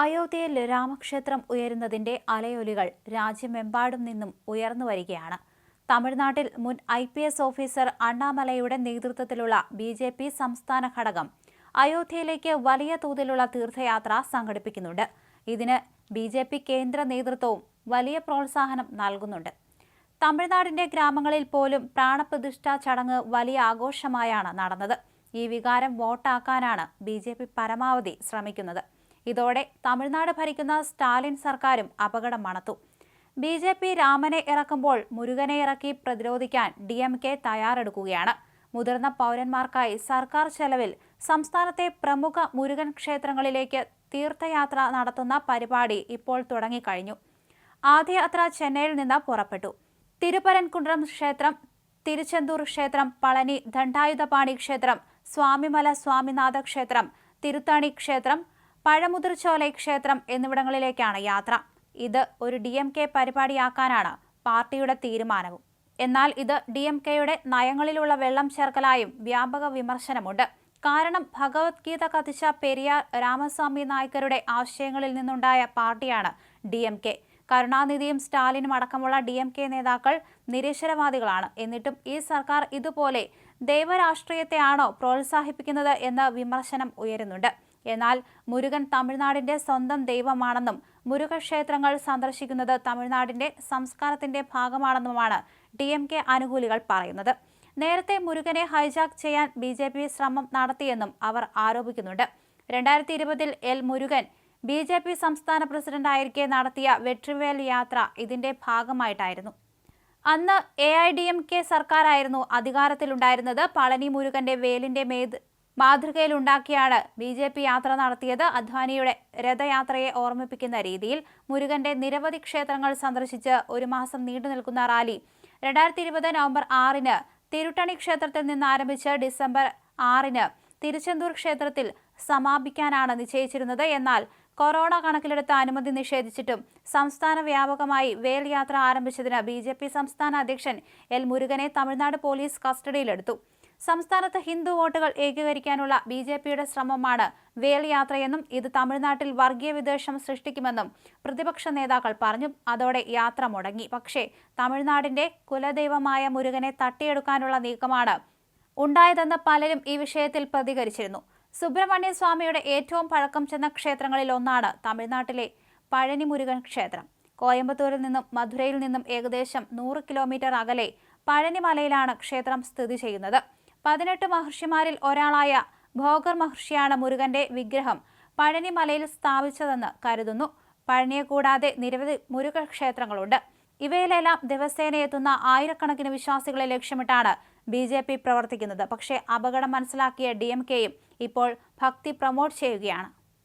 അയോധ്യയിൽ രാമക്ഷേത്രം ഉയരുന്നതിന്റെ അലയൊലികൾ രാജ്യമെമ്പാടും നിന്നും ഉയർന്നു വരികയാണ്. തമിഴ്നാട്ടിൽ മുൻ ഐ പി എസ് ഓഫീസർ അണ്ണാമലയുടെ നേതൃത്വത്തിലുള്ള ബി ജെ പി സംസ്ഥാന ഘടകം അയോധ്യയിലേക്ക് വലിയ തോതിലുള്ള തീർത്ഥയാത്ര സംഘടിപ്പിക്കുന്നുണ്ട്. ഇതിന് ബി ജെ പി കേന്ദ്ര നേതൃത്വവും വലിയ പ്രോത്സാഹനം നൽകുന്നുണ്ട്. തമിഴ്നാടിന്റെ ഗ്രാമങ്ങളിൽ പോലും പ്രാണപ്രതിഷ്ഠാ ചടങ്ങ് വലിയ ആഘോഷമായാണ് നടന്നത്. ഈ വികാരം വോട്ടാക്കാനാണ് ബി പരമാവധി ശ്രമിക്കുന്നത്. ഇതോടെ തമിഴ്നാട് ഭരിക്കുന്ന സ്റ്റാലിൻ സർക്കാരും അപകടം മണത്തു. ബി ജെ പി രാമനെ ഇറക്കുമ്പോൾ മുരുകനെ ഇറക്കി പ്രതിരോധിക്കാൻ ഡി എം കെ തയ്യാറെടുക്കുകയാണ്. മുതിർന്ന പൗരന്മാർക്കായി സർക്കാർ ചെലവിൽ സംസ്ഥാനത്തെ പ്രമുഖ മുരുകൻ ക്ഷേത്രങ്ങളിലേക്ക് തീർത്ഥയാത്ര നടത്തുന്ന പരിപാടി ഇപ്പോൾ തുടങ്ങിക്കഴിഞ്ഞു. ആദ്യയാത്ര ചെന്നൈയിൽ നിന്ന് പുറപ്പെട്ടു. തിരുപ്പരൻകുണ്ട്രം ക്ഷേത്രം തിരുച്ചെന്തൂർ ക്ഷേത്രം പളനി ദണ്ഡായുധപാണി ക്ഷേത്രം സ്വാമിമല സ്വാമിനാഥ ക്ഷേത്രം തിരുത്താണി ക്ഷേത്രം പഴമുതിർച്ചോലൈ ക്ഷേത്രം എന്നിവിടങ്ങളിലേക്കാണ് യാത്ര. ഇത് ഒരു ഡി എം കെ പരിപാടിയാക്കാനാണ് പാർട്ടിയുടെ തീരുമാനവും. എന്നാൽ ഇത് ഡി എം കെയുടെ നയങ്ങളിലുള്ള വെള്ളം ചേർക്കലായും വ്യാപക വിമർശനമുണ്ട്. കാരണം ഭഗവത്ഗീത കഥിച്ച പെരിയാർ രാമസ്വാമി നായ്ക്കരുടെ ആശയങ്ങളിൽ നിന്നുണ്ടായ പാർട്ടിയാണ് ഡി എം കെ. കരുണാനിധിയും സ്റ്റാലിനും അടക്കമുള്ള ഡി എം കെ നേതാക്കൾ നിരീശ്വരവാദികളാണ്. എന്നിട്ടും ഈ സർക്കാർ ഇതുപോലെ ദൈവരാഷ്ട്രീയത്തെയാണോ പ്രോത്സാഹിപ്പിക്കുന്നത് എന്ന വിമർശനം ഉയരുന്നുണ്ട്. എന്നാൽ മുരുകൻ തമിഴ്നാടിന്റെ സ്വന്തം ദൈവമാണെന്നും മുരുകക്ഷേത്രങ്ങൾ സന്ദർശിക്കുന്നത് തമിഴ്നാടിന്റെ സംസ്കാരത്തിന്റെ ഭാഗമാണെന്നുമാണ് ഡി എം കെ അനുകൂലികൾ പറയുന്നത്. നേരത്തെ മുരുകനെ ഹൈജാക്ക് ചെയ്യാൻ ബി ജെ പി ശ്രമം നടത്തിയെന്നും അവർ ആരോപിക്കുന്നുണ്ട്. രണ്ടായിരത്തി ഇരുപതിൽ L Murugan B J P സംസ്ഥാന പ്രസിഡന്റായിരിക്കെ നടത്തിയ വെട്രിവേൽ യാത്ര ഇതിന്റെ ഭാഗമായിട്ടായിരുന്നു. അന്ന് A I D M K സർക്കാരായിരുന്നു അധികാരത്തിലുണ്ടായിരുന്നത്. പളനി മുരുകന്റെ വേലിന്റെ മേത് മാതൃകയിലുണ്ടാക്കിയാണ് ബി ജെ പി യാത്ര നടത്തിയത്. അദ്വാനിയുടെ രഥയാത്രയെ ഓർമ്മിപ്പിക്കുന്ന രീതിയിൽ മുരുകന്റെ നിരവധി ക്ഷേത്രങ്ങൾ സന്ദർശിച്ച് ഒരു മാസം നീണ്ടു നിൽക്കുന്ന റാലി രണ്ടായിരത്തി ഇരുപത് നവംബർ ആറിന് തിരുട്ടണി ക്ഷേത്രത്തിൽ നിന്ന് ആരംഭിച്ച് ഡിസംബർ ആറിന് തിരുച്ചെന്തൂർ ക്ഷേത്രത്തിൽ സമാപിക്കാനാണ് നിശ്ചയിച്ചിരുന്നത്. എന്നാൽ കൊറോണ കണക്കിലെടുത്ത് അനുമതി നിഷേധിച്ചിട്ടും സംസ്ഥാന വ്യാപകമായി വേൽ യാത്ര ആരംഭിച്ചതിന് ബി സംസ്ഥാന അധ്യക്ഷൻ എൽ മുരുകനെ തമിഴ്നാട് പോലീസ് കസ്റ്റഡിയിലെടുത്തു. സംസ്ഥാനത്ത് ഹിന്ദു വോട്ടുകൾ ഏകീകരിക്കാനുള്ള ബി ജെ പിയുടെ ശ്രമമാണ് വേൽ യാത്രയെന്നും ഇത് തമിഴ്നാട്ടിൽ വർഗീയ വിദ്വേഷം സൃഷ്ടിക്കുമെന്നും പ്രതിപക്ഷ നേതാക്കൾ പറഞ്ഞു. അതോടെ യാത്ര മുടങ്ങി. പക്ഷേ തമിഴ്നാടിന്റെ കുലദൈവമായ മുരുകനെ തട്ടിയെടുക്കാനുള്ള നീക്കമാണ് ഉണ്ടായതെന്ന് പലരും ഈ വിഷയത്തിൽ പ്രതികരിച്ചിരുന്നു. സുബ്രഹ്മണ്യ സ്വാമിയുടെ ഏറ്റവും പഴക്കം ചെന്ന ക്ഷേത്രങ്ങളിൽ ഒന്നാണ് തമിഴ്നാട്ടിലെ പഴനി മുരുകൻ ക്ഷേത്രം. കോയമ്പത്തൂരിൽ നിന്നും മധുരയിൽ നിന്നും ഏകദേശം നൂറ് കിലോമീറ്റർ അകലെ പഴനിമലയിലാണ് ക്ഷേത്രം സ്ഥിതി ചെയ്യുന്നത്. പതിനെട്ട് മഹർഷിമാരിൽ ഒരാളായ ഭോഗർ മഹർഷിയാണ് മുരുകന്റെ വിഗ്രഹം പഴനിമലയിൽ സ്ഥാപിച്ചതെന്ന് കരുതുന്നു. പഴനിയെ കൂടാതെ നിരവധി മുരുക ക്ഷേത്രങ്ങളുണ്ട്. ഇവയിലെല്ലാം ദിവസേന എത്തുന്ന ആയിരക്കണക്കിന് വിശ്വാസികളെ ലക്ഷ്യമിട്ടാണ് ബി ജെ പി പ്രവർത്തിക്കുന്നത്. പക്ഷേ അപകടം മനസ്സിലാക്കിയ ഡി എം കെയും ഇപ്പോൾ ഭക്തി പ്രമോട്ട് ചെയ്യുകയാണ്.